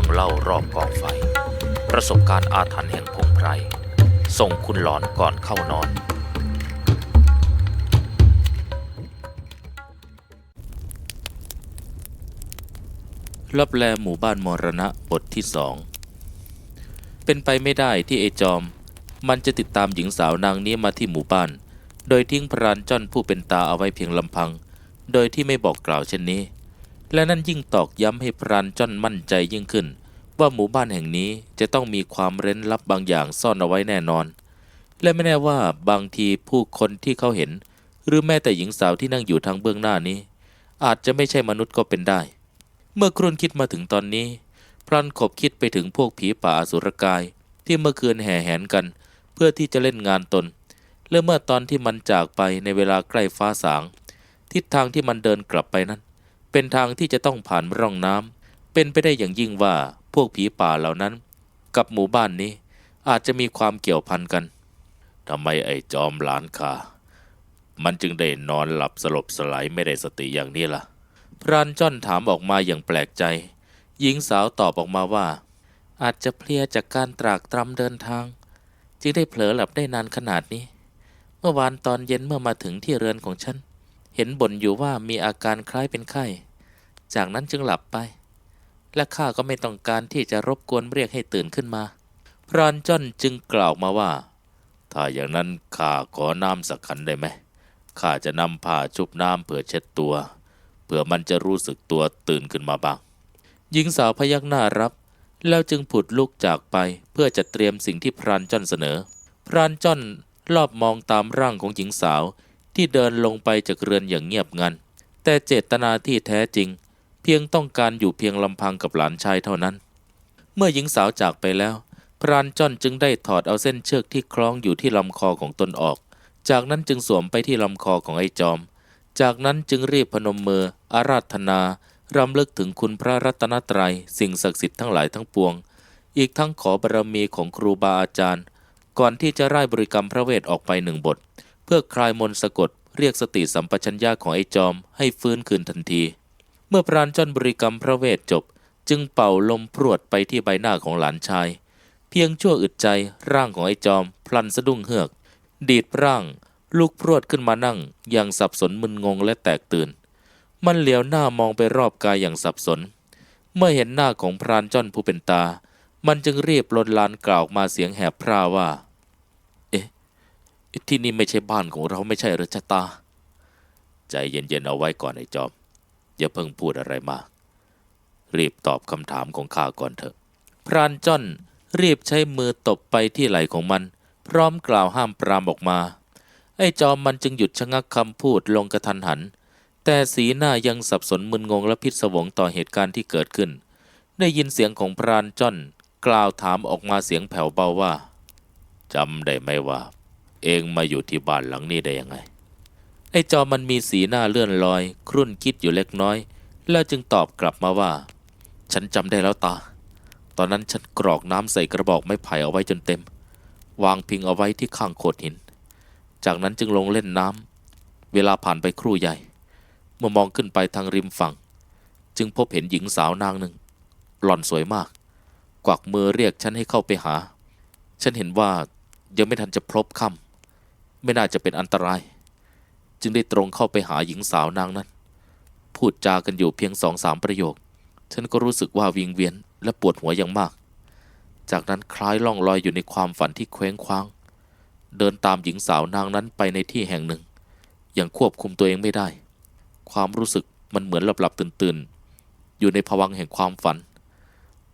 รื่องเล่ารอบกองไฟ ประสบการณ์อาถรรพ์แห่งพงไพร ส่งคุณหลอนก่อนเข้านอนลับแลหมู่บ้านมรณะบทที่สอง เป็นไปไม่ได้ที่ไอจอม มันจะติดตามหญิงสาวนางนี้มาที่หมู่บ้าน โดยทิ้งพรานจ้อนผู้เป็นตาเอาไว้เพียงลำพัง โดยที่ไม่บอกกล่าวเช่นนี้ และนั่นยิ่งตอกย้ำให้พรานจ้อนมั่นใจยิ่งขึ้น ว่าหมู่บ้านแห่งนี้จะต้องมีความเร้นลับบางอย่างซ่อนเอาไว้แน่นอน และไม่แน่ว่าบางทีผู้คนที่เขาเห็น หรือแม้แต่หญิงสาวที่นั่งอยู่ทางเบื้องหน้านี้ อาจจะไม่ใช่มนุษย์ก็เป็นได้ เมื่อครุ่นคิดมาถึงตอนนี้พลันขบคิดไปถึงพวกผีป่าอสุรกาย ที่เมื่อคืนแห่แหนกัน เพื่อที่จะเล่นงานตนและเมื่อตอนที่มันจากไปในเวลาใกล้ฟ้าสาง ทิศทางที่มันเดินกลับไปนั้น เป็นทางที่จะต้องผ่านร่องน้ำเป็นไปได้อย่างยิ่งว่าพวกผีป่าเหล่านั้น กับหมู่บ้านนี้อาจจะมีความเกี่ยวพันกันทำไมไอ้จอมหลานข้ามันจึงได้นอนหลับสลบสลายไม่ได้สติอย่างนี้ล่ะ พรานจ้อนถามออกมาอย่างแปลกใจ หญิงสาวตอบออกมาว่า อาจจะเพลียจากการตรากตรำเดินทาง จึงได้เผลอหลับได้นานขนาดนี้ เมื่อวานตอนเย็นเมื่อมาถึงที่เรือนของฉัน ห็นบ่นอยู่ว่ามีอาการคล้ายเป็นไข้ จากนั้นจึงหลับไป และข้าก็ไม่ต้องการที่จะรบกวนเรียกให้ตื่นขึ้นมา พรานจ้อนจึงกล่าวมาว่า ถ้าอย่างนั้นข้าขอน้ำสักขันได้ไหมข้าจะนำผ้าชุบน้ำเพื่อเช็ดตัวเพื่อมันจะรู้สึกตัวตื่นขึ้นมาบ้าง หญิงสาวพยักหน้ารับ แล้วจึงผุดลุกจากไปเพื่อจะเตรียมสิ่งที่พรานจ้อนเสนอ พรานจ้อนรอบมองตามร่างของหญิงสาว ที่เดินลงไปจากเรือนอย่างเงียบงัน แต่เจตนาที่แท้จริง เพียงต้องการอยู่เพียงลำพังกับหลานชายเท่านั้น เมื่อหญิงสาวจากไปแล้ว พรานจ้อนจึงได้ถอดเอาเส้นเชือกที่คล้องอยู่ที่ลำคอของตนออก จากนั้นจึงสวมไปที่ลำคอของไอ้จอม จากนั้นจึงรีบพนมมือ อาราธนารำลึกถึงคุณพระรัตนตรัย สิ่งศักดิ์สิทธิ์ทั้งหลายทั้งปวง อีกทั้งขอบารมีของครูบาอาจารย์ ก่อนที่จะไร่บริกรรมพระเวทออกไปหนึ่งบท พื่อคลายมนสะกดเรียกสติสัมปชัญญะของไอ้จอมให้ฟื้นคืนทันที เมื่อพรานจ้อนบริกรรมพระเวทจบ จึงเป่าลมพรวดไปที่ใบหน้าของหลานชาย เพียงชั่วอึดใจร่างของไอ้จอม พลันสะดุ้งเฮือก ดีดร่างลุกพรวดขึ้นมานั่ง อย่างสับสนมึนงงและแตกตื่น มันเหลียวหน้ามองไปรอบกายอย่างสับสน เมื่อเห็นหน้าของพรานจ้อนผู้เป็นตา มันจึงรีบลนลานกล่าวมาเสียงแหบพร่าว่า ที่นี่ไม่ใช่บ้านของเราไม่ใช่หรือชะตา ใจเย็นๆเอาไว้ก่อนไอ้จอม อย่าเพิ่งพูดอะไรมาก รีบตอบคำถามของข้าก่อนเถอะ พรานจ้อนรีบใช้มือตบไปที่ไหล่ของมัน พร้อมกล่าวห้ามปรามออกมา ไอ้จอมมันจึงหยุดชะงักคำพูดลงกระทันหัน แต่สีหน้ายังสับสนมึนงงและพิศวงต่อเหตุการณ์ที่เกิดขึ้น ได้ยินเสียงของพรานจ้อนกล่าวถามออกมาเสียงแผ่วเบาว่าจำได้ไหมว่า เองมาอยู่ที่บ้านหลังนี้ได้ยังไง ไอ้จอมมันมีสีหน้าเลื่อนลอย ครุ่นคิดอยู่เล็กน้อย แล้วจึงตอบกลับมาว่า ฉันจำได้แล้วตา ตอนนั้นฉันกรอกน้ำใส่กระบอกไม้ไผ่เอาไว้จนเต็ม วางพิงเอาไว้ที่ข้างโขดหิน จากนั้นจึงลงเล่นน้ำเวลาผ่านไปครู่ใหญ่ เมื่อมองขึ้นไปทางริมฝั่ง จึงพบเห็นหญิงสาวนางหนึ่ง หล่อนสวยมาก กวักมือเรียกฉันให้เข้าไปหา ฉันเห็นว่ายังไม่ทันจะพลบค่ำ ไม่น่าจะเป็นอันตราย จึงได้ตรงเข้าไปหาหญิงสาวนางนั้น พูดจากันอยู่เพียงสองสามประโยค ฉันก็รู้สึกว่าวิงเวียนและปวดหัวอย่างมาก จากนั้นคล้ายล่องลอยอยู่ในความฝันที่เคว้งคว้าง เดินตามหญิงสาวนางนั้นไปในที่แห่งหนึ่ง อย่างควบคุมตัวเองไม่ได้ ความรู้สึกมันเหมือนหลับหลับตื่นตื่นอยู่ในภวังแห่งความฝัน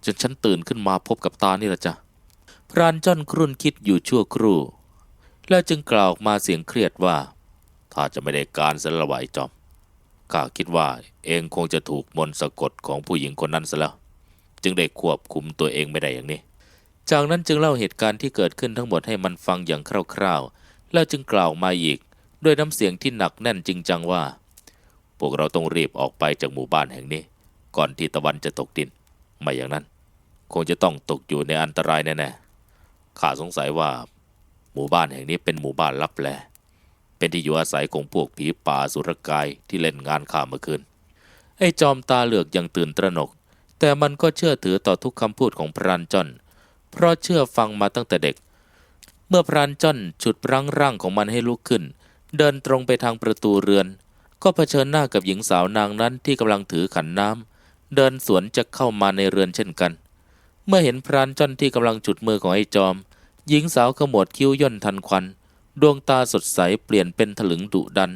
จนฉันตื่นขึ้นมาพบกับตานี่แหละจ้ะพรานจ้อนครุ่นคิดอยู่ชั่วครู่ แล้วจึงกล่าวออกมาเสียงเครียดว่า ถ้าจะไม่ได้การสละไหวจอมข้าคิดว่าเองคงจะถูกมนต์สะกดของผู้หญิงคนนั้นซะแล้ว จึงได้ควบคุมตัวเองไม่ได้อย่างนี้ จากนั้นจึงเล่าเหตุการณ์ที่เกิดขึ้นทั้งหมดให้มันฟังอย่างคร่าวๆ แล้วจึงกล่าวมาอีก ด้วยน้ำเสียงที่หนักแน่นจริงจังว่า พวกเราต้องรีบออกไปจากหมู่บ้านแห่งนี้ ก่อนที่ตะวันจะตกดิน ไม่อย่างนั้น คงจะต้องตกอยู่ในอันตรายแน่ๆข้าสงสัยว่า หมู่บ้านแห่งนี้เป็นหมู่บ้านลับแล เป็นที่อยู่อาศัยของพวกผีป่าสุรกายที่เล่นงานข้าเมื่อคืน ไอ้จอมตาเหลือกยังตื่นตระหนก แต่มันก็เชื่อถือต่อทุกคำพูดของพรานจอน เพราะเชื่อฟังมาตั้งแต่เด็ก เมื่อพรานจอนฉุดรั้งร่างของมันให้ลุกขึ้น เดินตรงไปทางประตูเรือน ก็เผชิญหน้ากับหญิงสาวนางนั้นที่กำลังถือขันน้ำเดินสวนจะเข้ามาในเรือนเช่นกัน เมื่อเห็นพรานจอนที่กำลังจุดมือของไอ้จอม หญิงสาวขมวดคิ้วย่นทันควัน ดวงตาสดใสเปลี่ยนเป็นถลึงดุดัน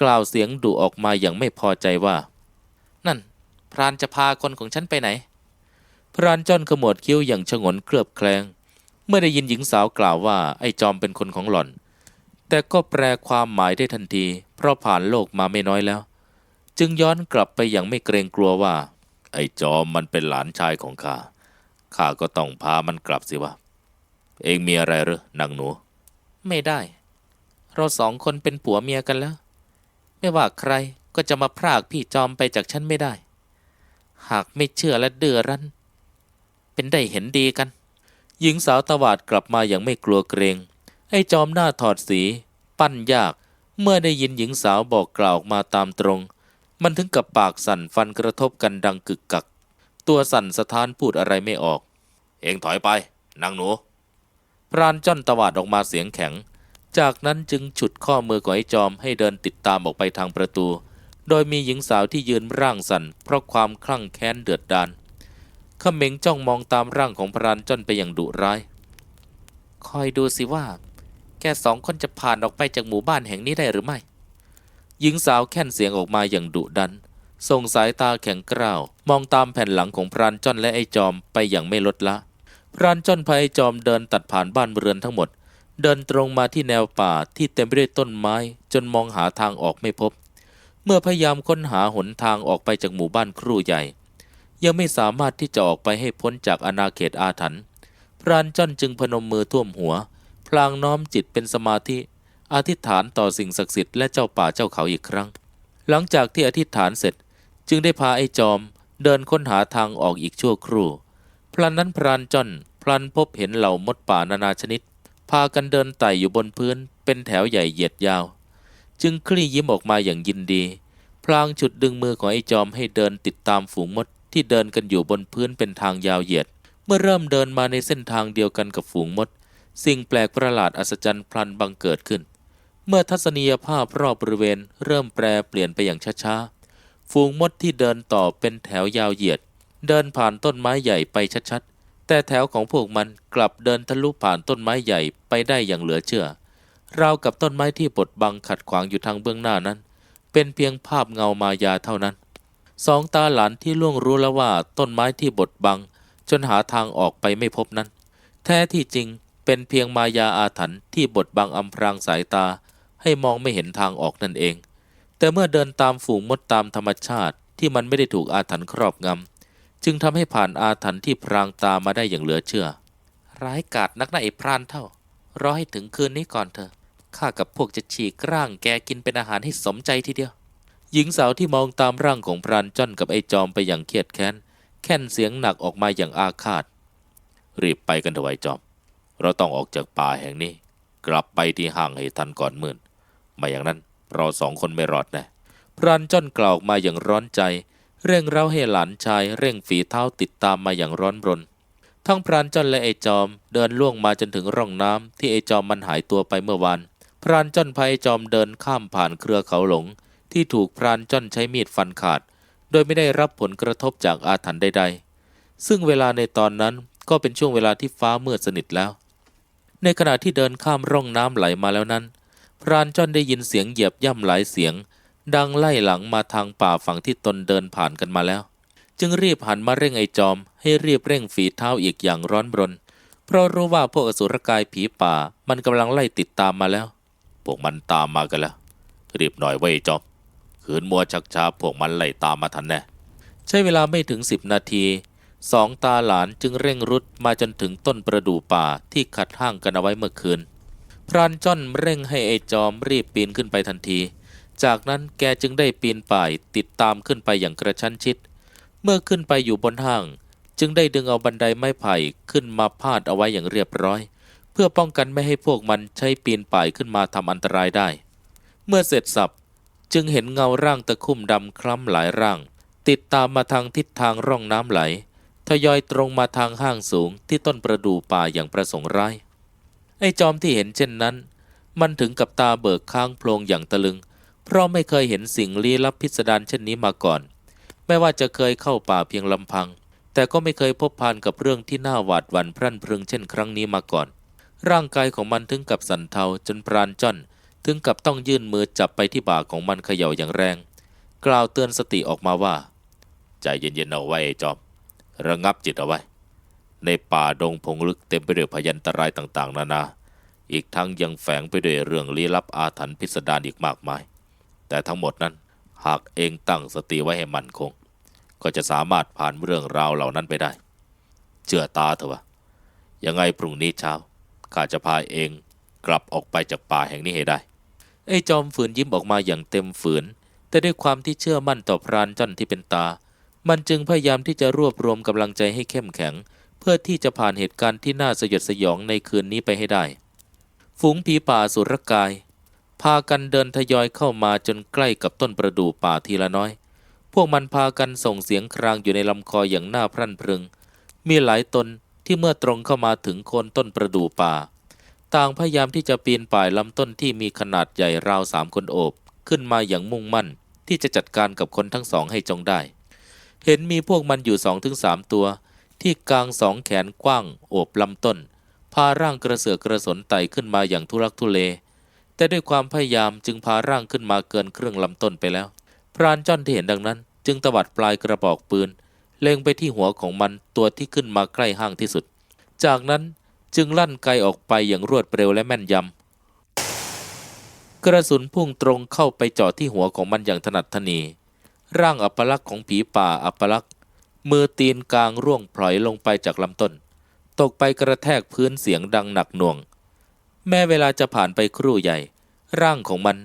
กล่าวเสียงดุออกมาอย่างไม่พอใจว่า นั่น พรานจะพาคนของฉันไปไหน พรานจ้อนขมวดคิ้วอย่างฉงนเคลือบแคลง เมื่อได้ยินหญิงสาวกล่าวว่าไอ้จอมเป็นคนของหล่อน แต่ก็แปลความหมายได้ทันที เพราะผ่านโลกมาไม่น้อยแล้ว จึงย้อนกลับไปอย่างไม่เกรงกลัวว่า ไอ้จอมมันเป็นหลานชายของข้าข้าก็ต้องพามันกลับสิวะ เองมีอะไรหรือนางหนู ไม่ได้ เราสองคนเป็นผัวเมียกันแล้ว ไม่ว่าใครก็จะมาพรากพี่จอมไปจากฉันไม่ได้ หากไม่เชื่อและเดือรั้น เป็นได้เห็นดีกัน หญิงสาวตวาดกลับมาอย่างไม่กลัวเกรง ไอ้จอมหน้าถอดสี ปั้นยาก เมื่อได้ยินหญิงสาวบอกกล่าวออกมาตามตรง มันถึงกับปากสั่นฟันกระทบกันดังกึกกัก ตัวสั่นสะท้านพูดอะไรไม่ออก เองถอยไปนางหนู พรานจ้อนตวาดออกมาเสียงแข็ง จากนั้นจึงฉุดข้อมือของไอ้จอมให้เดินติดตามออกไปทางประตู โดยมีหญิงสาวที่ยืนร่างสั่นเพราะความคลั่งแค้นเดือดดาลเขม็งจ้องมองตามร่างของพรานจ้อนไปอย่างดุร้าย คอยดูสิว่า แกสองคนจะผ่านออกไปจากหมู่บ้านแห่งนี้ได้หรือไม่ หญิงสาวแค่นเสียงออกมาอย่างดุดัน ส่งสายตาแข็งกร้าว มองตามแผ่นหลังของพรานจ้อนและไอ้จอมไปอย่างไม่ลดละ รานจ้อนพาไอ้จอมเดินตัดผ่านบ้านเรือนทั้งหมด เดินตรงมาที่แนวป่าที่เต็มไปด้วยต้นไม้ จนมองหาทางออกไม่พบ เมื่อพยายามค้นหาหนทางออกไปจากหมู่บ้านครูใหญ่ ยังไม่สามารถที่จะออกไปให้พ้นจากอาณาเขตอาถรรพ์พรานจ้อนจึงพนมมือท่วมหัว พลางน้อมจิตเป็นสมาธิอธิษฐานต่อสิ่งศักดิ์สิทธิ์และเจ้าป่าเจ้าเขาอีกครั้ง หลังจากที่อธิษฐานเสร็จ จึงได้พาไอ้จอม เดินค้นหาทางออกอีกชั่วครู่ พลันนั้นพรานจอนพลันพบเห็นเหล่ามดป่านานาชนิด พากันเดินไต่อยู่บนพื้น เป็นแถวใหญ่เหยียดยาว จึงคลี่ยิ้มออกมาอย่างยินดี พลางฉุดดึงมือของไอ้จอมให้เดินติดตามฝูงมดที่เดินกันอยู่บนพื้นเป็นทางยาวเหยียด เมื่อเริ่มเดินมาในเส้นทางเดียวกันกับฝูงมด สิ่งแปลกประหลาดอัศจรรย์พลันบังเกิดขึ้น เมื่อทัศนียภาพรอบบริเวณ เริ่มแปรเปลี่ยนไปอย่างช้าๆ ฝูงมดที่เดินต่อเป็นแถวยาวเหยียด เดินผ่านต้นไม้ใหญ่ไปชัดๆ แต่แถวของพวกมันกลับเดินทะลุผ่านต้นไม้ใหญ่ไปได้อย่างเหลือเชื่อ ราวกับต้นไม้ที่บดบังขัดขวางอยู่ทางเบื้องหน้านั้น เป็นเพียงภาพเงามายาเท่านั้น สองตาหลานที่ล่วงรู้แล้วว่าต้นไม้ที่บดบัง จนหาทางออกไปไม่พบนั้น แท้ที่จริงเป็นเพียงมายาอาถรรพ์ที่บดบังอำพรางสายตา ให้มองไม่เห็นทางออกนั่นเอง แต่เมื่อเดินตามฝูงมดตามธรรมชาติที่มันไม่ได้ถูกอาถรรพ์ครอบงำ จึงทำให้ผ่านอาถรรพ์ที่พรางตามาได้อย่างเหลือเชื่อ ร้ายกาจนักหนะไอ้พรานเท่ารอให้ถึงคืนนี้ก่อนเถอะข้ากับพวกจะฉีกร่างแกกินเป็นอาหารให้สมใจทีเดียว หญิงสาวที่มองตามร่างของพรานจ้อนกับไอ้จอมไปอย่างเครียดแค้น แค่นเสียงหนักออกมาอย่างอาฆาต รีบไปกันเถอะไอ้จอม เราต้องออกจากป่าแห่งนี้ กลับไปที่ห้างให้ทันก่อนมืดไม่อย่างนั้นเราสองคนไม่รอดแน่พรานจ้อนกล่าวออกมาอย่างร้อนใจ เร่งเร้าให้หลานชายเร่งฝีเท้าติดตามมาอย่างร้อนรน ทั้งพรานจ้อนและไอจอมเดินล่วงมาจนถึงร่องน้ำที่ไอจอมมันหายตัวไปเมื่อวาน พรานจ้อนพาไอจอมเดินข้ามผ่านเครือเขาหลง ที่ถูกพรานจ้อนใช้มีดฟันขาด โดยไม่ได้รับผลกระทบจากอาถรรพ์ใด ๆ ซึ่งเวลาในตอนนั้นก็เป็นช่วงเวลาที่ฟ้ามืดสนิทแล้ว ในขณะที่เดินข้ามร่องน้ำไหลมาแล้วนั้น พรานจ้อนได้ยินเสียงเหยียบย่ำหลายเสียง ดังไล่หลังมาทางป่าฝั่งที่ตนเดินผ่านกันมาแล้ว จึงรีบหันมาเร่งไอจอม ให้รีบเร่งฝีเท้าอีกอย่างร้อนรน เพราะรู้ว่าพวกอสุรกายผีป่ามันกำลังไล่ติดตามมาแล้ว พวกมันตามมากันแล้ว รีบหน่อยไว้จอมขืนมัวชักช้าพวกมันไล่ตามมาทันแน่ใช้เวลาไม่ถึงสิบนาทีสองตาหลานจึงเร่งรุดมาจนถึงต้นประดู่ป่าที่ขัดห้างกันเอาไว้เมื่อคืน พรานจ้อนเร่งให้ไอจอมรีบปีนขึ้นไปทันที จากนั้นแกจึงได้ปีนป่ายติดตามขึ้นไปอย่างกระชั้นชิด เมื่อขึ้นไปอยู่บนห้าง จึงได้ดึงเอาบันไดไม้ไผ่ขึ้นมาพาดเอาไว้อย่างเรียบร้อย เพื่อป้องกันไม่ให้พวกมันใช้ปีนป่ายขึ้นมาทำอันตรายได้ เมื่อเสร็จสับจึงเห็นเงาร่างตะคุ่มดำคล้ำหลายร่าง ติดตามมาทางทิศทางร่องน้ำไหล ทยอยตรงมาทางห้างสูงที่ต้นประดู่ป่าอย่างประสงค์ร้าย ไอ้จอมที่เห็นเช่นนั้น มันถึงกับตาเบิกข้างโพลงอย่างตะลึง เพราะไม่เคยเห็นสิ่งลี้ลับพิสดารเช่นนี้มาก่อน ไม่ว่าจะเคยเข้าป่าเพียงลำพัง แต่ก็ไม่เคยพบพานกับเรื่องที่น่าหวาดหวั่นพรั่นพรึงเช่นครั้งนี้มาก่อน ร่างกายของมันถึงกับสั่นเทาจนปราณจ้อนถึงกับต้องยื่นมือจับไปที่บ่าของมันเขย่าอย่างแรง กล่าวเตือนสติออกมาว่า ใจเย็นๆเอาไว้ไอ้จอม ระงับจิตเอาไว้ ในป่าดงพงลึกเต็มไปด้วยพยันตรายต่าง ๆ นานา อีกทั้งยังแฝงไปด้วยเรื่องลี้ลับอาถรรพ์พิสดารอีกมากมาย แต่ทั้งหมดนั้นหากเองตั้งสติไว้ให้มั่นคง ก็จะสามารถผ่านเรื่องราวเหล่านั้นไปได้ เชื่อตาเถอะวะยังไงพรุ่งนี้เช้าข้าจะพาเองกลับออกไปจากป่าแห่งนี้ให้ได้ ไอ้จอมฝืนยิ้มออกมาอย่างเต็มฝืน แต่ด้วยความที่เชื่อมั่นต่อพรานจันที่เป็นตา มันจึงพยายามที่จะรวบรวมกำลังใจให้เข้มแข็ง เพื่อที่จะผ่านเหตุการณ์ที่น่าสยดสยองในคืนนี้ไปให้ได้ ฝูงผีป่าสุรกาย พากันเดินทยอยเข้ามาจนใกล้กับต้นประดู่ป่าทีละน้อย พวกมันพากันส่งเสียงครางอยู่ในลำคออย่างน่าพรั่นพรึง มีหลายตนที่เมื่อตรงเข้ามาถึงโคนต้นประดู่ป่า ต่างพยายามที่จะปีนป่ายลำต้นที่มีขนาดใหญ่ราวสามคนโอบ ขึ้นมาอย่างมุ่งมั่น ที่จะจัดการกับคนทั้งสองให้จงได้ เห็นมีพวกมันอยู่สองถึงสามตัว ที่กลางสองแขนกว้าง โอบลำต้น พาร่างกระเสือกกระสนไต่ขึ้นมาอย่างทุรักทุเล แต่ด้วยความพยายามจึงพาร่างขึ้นมาเกินครึ่งลำต้นไปแล้ว พรานจ้อนที่เห็นดังนั้น จึงตวัดปลายกระบอกปืน เล็งไปที่หัวของมันตัวที่ขึ้นมาใกล้ห้างที่สุด จากนั้นจึงลั่นไกออกไปอย่างรวดเร็วและแม่นยำ กระสุนพุ่งตรงเข้าไปเจาะที่หัวของมันอย่างถนัดถนี ร่างอัปลักษณ์ของผีป่าอัปลักษณ์มือตีนกลางร่วงพลอยลงไปจากลำต้น ตกไปกระแทกพื้นเสียงดังหนักหน่วง แม้เวลาจะผ่านไปครู่ใหญ่ ร่างของมัน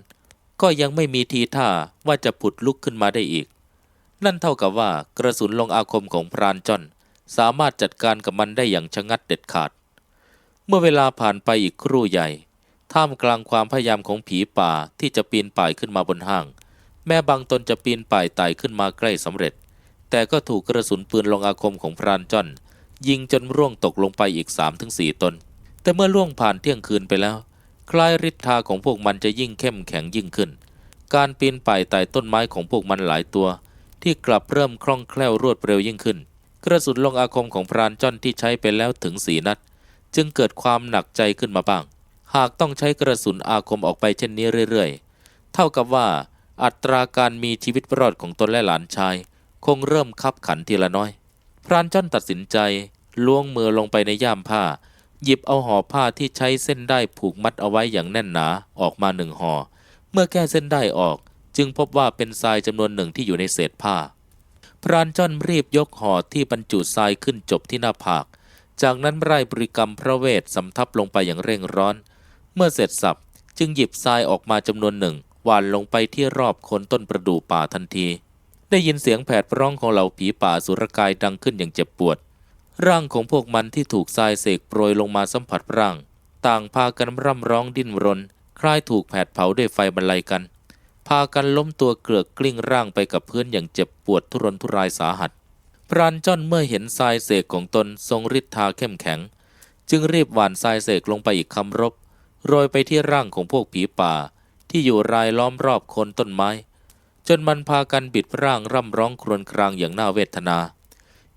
ก็ยังไม่มีทีท่าว่าจะผุดลุกขึ้นมาได้อีก นั่นเท่ากับว่ากระสุนลงอาคมของพรานจอนสามารถจัดการกับมันได้อย่างชะงัดเด็ดขาด เมื่อเวลาผ่านไปอีกครู่ใหญ่ ท่ามกลางความพยายามของผีป่าที่จะปีนป่ายขึ้นมาบนห้าง แม้บางตนจะปีนป่ายไต่ขึ้นมาใกล้สำเร็จ แต่ก็ถูกกระสุนปืนลงอาคมของพรานจอนยิงจนร่วงตกลงไปอีก3-4ถึงตน แต่เมื่อล่วงผ่านเที่ยงคืนไปแล้ว คล้ายฤทธาของพวกมันจะยิ่งเข้มแข็งยิ่งขึ้น การปีนป่ายไต่ต้นไม้ของพวกมันหลายตัว ที่กลับเริ่มคล่องแคล่วรวดเร็วยิ่งขึ้น กระสุนลงอาคมของพรานจ้อนที่ใช้ไปแล้วถึงสีนัด จึงเกิดความหนักใจขึ้นมาบ้าง หากต้องใช้กระสุนอาคมออกไปเช่นนี้เรื่อยๆ เท่ากับว่าอัตราการมีชีวิตรอดของตนและหลานชาย คงเริ่มคับขันทีละน้อย พรานจ้อนตัดสินใจล้วงมือลงไปในย่ามผ้า หยิบเอาห่อผ้าที่ใช้เส้นได้ผูกมัดเอาไว้อย่างแน่นหนาออกมาหนึ่งห่อ เมื่อแก้เส้นได้ออก จึงพบว่าเป็นทรายจำนวนหนึ่งที่อยู่ในเศษผ้า พรานจ้อนรีบยกห่อที่บรรจุทรายขึ้นจบที่หน้าผาก จากนั้นไร่บริกรรมพระเวทสำทับลงไปอย่างเร่งร้อน เมื่อเสร็จสับจึงหยิบทรายออกมาจำนวนหนึ่งหว่านลงไปที่รอบโคนต้นประดู่ป่าทันที ได้ยินเสียงแผดร้องของเหล่าผีป่าสุรกายดังขึ้นอย่างเจ็บปวด ร่างของพวกมันที่ถูกทรายเสกโปรยลงมาสัมผัสร่าง ต่างพากันร่ำร้องดิ้นรน คล้ายถูกแผดเผาด้วยไฟบรรลัยกัน พากันล้มตัวเกลือกกลิ้งร่างไปกับพื้นอย่างเจ็บปวดทุรนทุรายสาหัส พรานจ้อนเมื่อเห็นทรายเสกของตนทรงฤทธาเข้มแข็ง จึงรีบหว่านทรายเสกลงไปอีกคำรบโรยไปที่ร่างของพวกผีป่า ที่อยู่รายล้อมรอบคนต้นไม้ จนมันพากันบิดร่างร่ำร้องครวญครางอย่างน่าเวทนา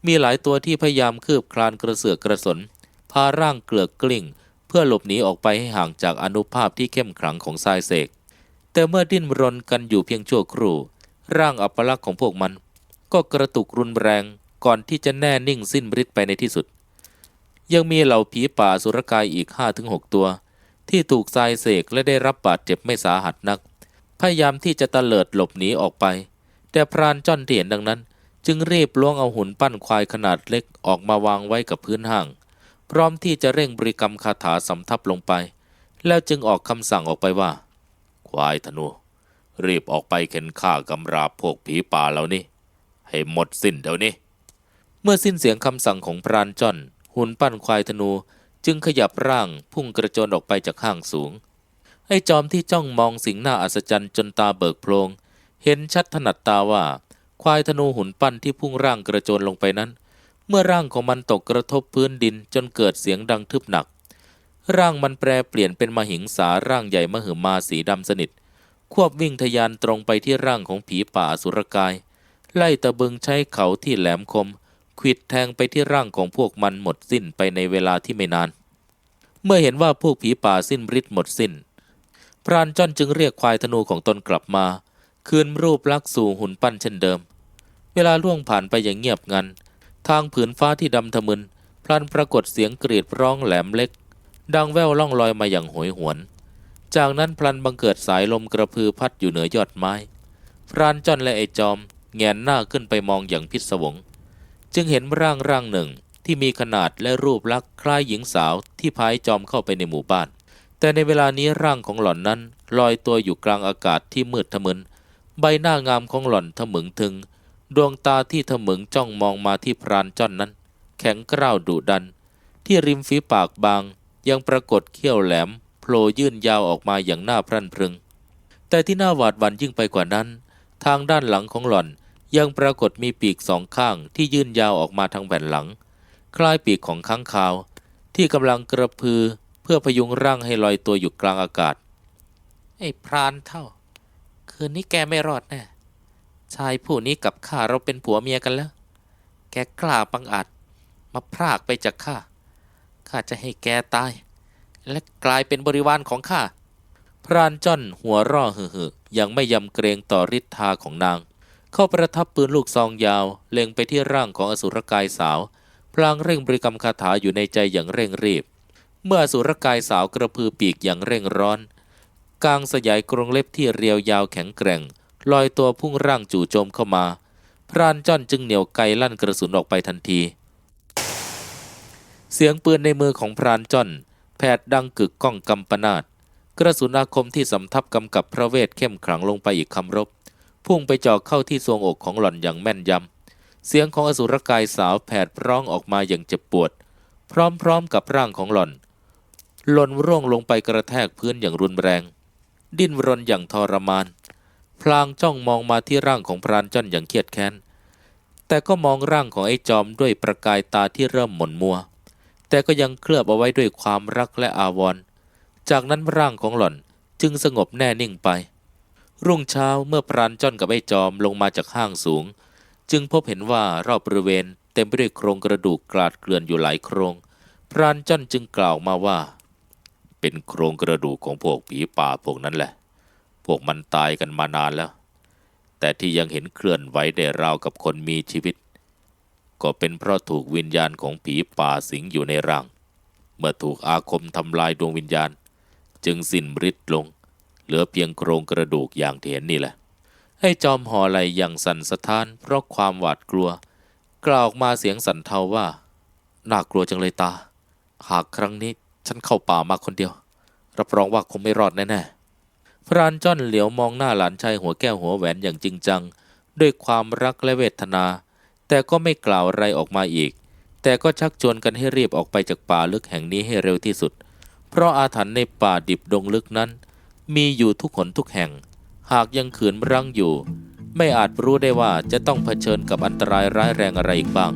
มีหลายตัวที่พยายามคืบคลานกระเสือกกระสน พาร่างเกลือกกลิ้ง เพื่อหลบหนีออกไปให้ห่างจากอนุภาพที่เข้มขลังของทรายเสก แต่เมื่อดิ้นรนกันอยู่เพียงชั่วครู่ ร่างอัปลักษณ์ของพวกมัน ก็กระตุกรุนแรงก่อนที่จะแน่นิ่งสิ้นฤทธิ์ไปในที่สุด ยังมีเหล่าผีป่าสุรกายอีก5้าถึงหตัว ที่ถูกทรายเสกและได้รับบาดเจ็บไม่สาหัสนัก พยายามที่จะตะเลิดหลบหนีออกไป แต่พรานจ้อนที่เห็นดังนั้น จึงรีบล้วงเอาหุ่นปั้นควายขนาดเล็กออกมาวางไว้กับพื้นห้าง พร้อมที่จะเร่งบริกรรมคาถาสำทับลงไป แล้วจึงออกคำสั่งออกไปว่า ควายธนู รีบออกไปเข็นฆ่ากำราบพวกผีป่าเหล่านี้ ให้หมดสิ้นเดี๋ยวนี้ เมื่อสิ้นเสียงคำสั่งของพรานจ้อน หุ่นปั้นควายธนูจึงขยับร่างพุ่งกระโจนออกไปจากห้างสูง ไอ้จอมที่จ้องมองสิ่งน่าอัศจรรย์จนตาเบิกโพลงเห็นชัดถนัดตาว่า ควายธนูหุ่นปั้นที่พุ่งร่างกระโจนลงไปนั้น เมื่อร่างของมันตกกระทบพื้นดินจนเกิดเสียงดังทึบหนัก ร่างมันแปรเปลี่ยนเป็นมหิงสาร่างใหญ่มหึมาสีดำสนิท ควบวิ่งทะยานตรงไปที่ร่างของผีป่าสุรกาย ไล่ตะบึงใช้เขาที่แหลมคมขิดแทงไปที่ร่างของพวกมันหมดสิ้นไปในเวลาที่ไม่นาน เมื่อเห็นว่าพวกผีป่าสิ้นฤทธิ์หมดสิ้น พรานจ้อนจึงเรียกควายธนูของตนกลับมา คืนรูปลักษณ์สู่หุ่นปั้นเช่นเดิม วลาล่วงผ่านไปอย่างเงียบงัน ทางผืนฟ้าที่ดำทะมึน พลันปรากฏเสียงกรีดร้องแหลมเล็ก ดังแว่วล่องลอยมาอย่างโหยหวน จากนั้นพลันบังเกิดสายลมกระพือพัดอยู่เหนือยอดไม้ พรานจอนและไอจอม แงนหน้าขึ้นไปมองอย่างพิศวง จึงเห็นร่างร่างหนึ่งที่มีขนาดและรูปลักษณ์คล้ายหญิงสาวที่พายจอมเข้าไปในหมู่บ้าน แต่ในเวลานี้ร่างของหล่อนนั้นลอยตัวอยู่กลางอากาศที่มืดทะมึน ใบหน้างามของหล่อนทะมึงถึง ดวงตาที่ทะมึงจ้องมองมาที่พรานจ้อนนั้น แข็งกร้าวดุดัน ที่ริมฝีปากบาง ยังปรากฏเขี้ยวแหลมโผล่ยื่นยาวออกมาอย่างน่าพรั่นพรึง แต่ที่น่าหวาดหวั่นยิ่งไปกว่านั้น ทางด้านหลังของหล่อนยังปรากฏมีปีกสองข้างที่ยื่นยาวออกมาทางแผ่นหลัง คล้ายปีกของค้างคาว ที่กำลังกระพือเพื่อพยุงร่างให้ลอยตัวอยู่กลางอากาศ ไอ้พรานเท่า คืนนี้แกไม่รอดแน่ ชายผู้นี้กับข้าเราเป็นผัวเมียกันแล้ว แกกล้าบังอาจมาพรากไปจากข้า ข้าจะให้แกตาย และกลายเป็นบริวารของข้า พรานจ้อนหัวร่อเห่อๆยังไม่ยำเกรงต่อฤทธาของนาง เข้าประทับปืนลูกซองยาว เล็งไปที่ร่างของอสุรกายสาว พลางเร่งบริกรรมคาถาอยู่ในใจอย่างเร่งรีบ เมื่ออสุรกายสาวกระพือปีกอย่างเร่งร้อนกางสยายกรงเล็บที่เรียวยาวแข็งแกร่ง ลอยตัวพุ่งร่างจู่โจมเข้ามา พรานจ้อนจึงเหนี่ยวไกลั่นกระสุนออกไปทันที เสียงปืนในมือของพรานจ้อนแผดดังกึกก้องกำปนาตกระสุนอาคมที่สำทับกำกับพระเวทเข้มขลังลงไปอีกคำรบ พุ่งไปเจาะเข้าที่ทรวงอกของหล่อนอย่างแม่นยำ เสียงของอสุรกายสาวแผดร้องออกมาอย่างเจ็บปวด พร้อมๆกับร่างของหล่อน หล่นร่วงลงไปกระแทกพื้นอย่างรุนแรง ดิ้นรนอย่างทรมาน พลางจ้องมองมาที่ร่างของพรานจ้อนอย่างเครียดแค้น แต่ก็มองร่างของไอ้จอมด้วยประกายตาที่เริ่มหม่นมัว แต่ก็ยังเคลือบเอาไว้ด้วยความรักและอาวรณ์จากนั้นร่างของหล่อนจึงสงบแน่นิ่งไป รุ่งเช้าเมื่อพรานจ้อนกับไอ้จอมลงมาจากห้างสูง จึงพบเห็นว่ารอบบริเวณเต็มไปด้วยโครงกระดูกกลาดเกลื่อนอยู่หลายโครง พรานจ้อนจึงกล่าวมาว่า เป็นโครงกระดูกของพวกผีป่าพวกนั้นแหละ วกมันตายกันมานานแล้ว แต่ที่ยังเห็นเคลื่อนไหวได้ราวกับคนมีชีวิต ก็เป็นเพราะถูกวิญญาณของผีป่าสิงอยู่ในร่าง เมื่อถูกอาคมทำลายดวงวิญญาณ จึงสิ้นฤทธิ์ลง เหลือเพียงโครงกระดูกอย่างที่เห็นนี่แหละ ให้จอมหอไหลอย่างสั่นสะท้านเพราะความหวาดกลัว กล่าวออกมาเสียงสั่นเทาว่า น่ากลัวจังเลยตา หากครั้งนี้ฉันเข้าป่ามาคนเดียว รับรองว่าคงไม่รอดแน่ๆ พรานจ้อนเหลียวมองหน้าหลานชายหัวแก้วหัวแหวนอย่างจริงจัง ด้วยความรักและเวทนา แต่ก็ไม่กล่าวอะไรออกมาอีก แต่ก็ชักชวนกันให้รีบออกไปจากป่าลึกแห่งนี้ให้เร็วที่สุด เพราะอาถรรพ์ในป่าดิบดงลึกนั้น มีอยู่ทุกหนทุกแห่ง หากยังขืนรั้งอยู่ ไม่อาจรู้ได้ว่าจะต้องเผชิญกับอันตรายร้ายแรงอะไรอีกบ้าง